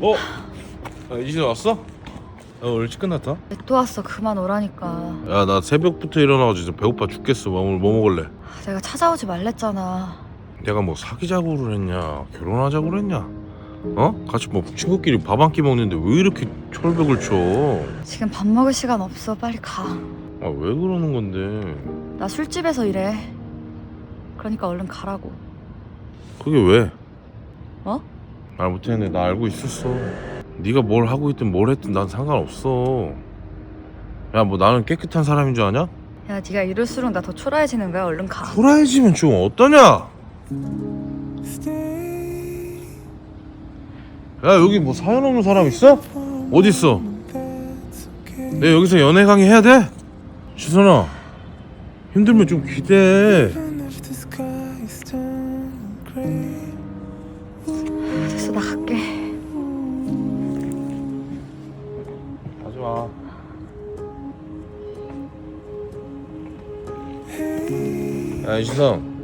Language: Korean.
어? 아, 이제 왔어? 어, 오늘 일찍 끝났다? 왜또 왔어 그만 오라니까 야 나 새벽부터 일어나가지고 진짜 배고파 죽겠어 뭐, 오늘 뭐 먹을래? 내가 찾아오지 말랬잖아 내가 뭐 사귀자고 그랬냐 결혼하자고 그랬냐 어? 같이 뭐 친구끼리 밥 한 끼 먹는데 왜 이렇게 철벽을 쳐? 지금 밥 먹을 시간 없어 빨리 가나 아 왜 그러는 건데 술집에서 일해 그러니까 얼른 가라고 그게 왜? 어? 말 못했네 나 알고 있었어 네가 뭘 하고 있든 뭘 했든 난 상관없어 야 뭐 나는 깨끗한 사람인 줄 아냐? 야 네가 이럴수록 나 더 초라해지는 거야 얼른 가 초라해지면 좀 어떠냐? 야 여기 뭐 사연 없는 사람 있어? 어디 있어? 내 여기서 연애 강의 해야 돼? 지선아 힘들면 좀 기대해 나 갈게. 가지 마. 야 이시성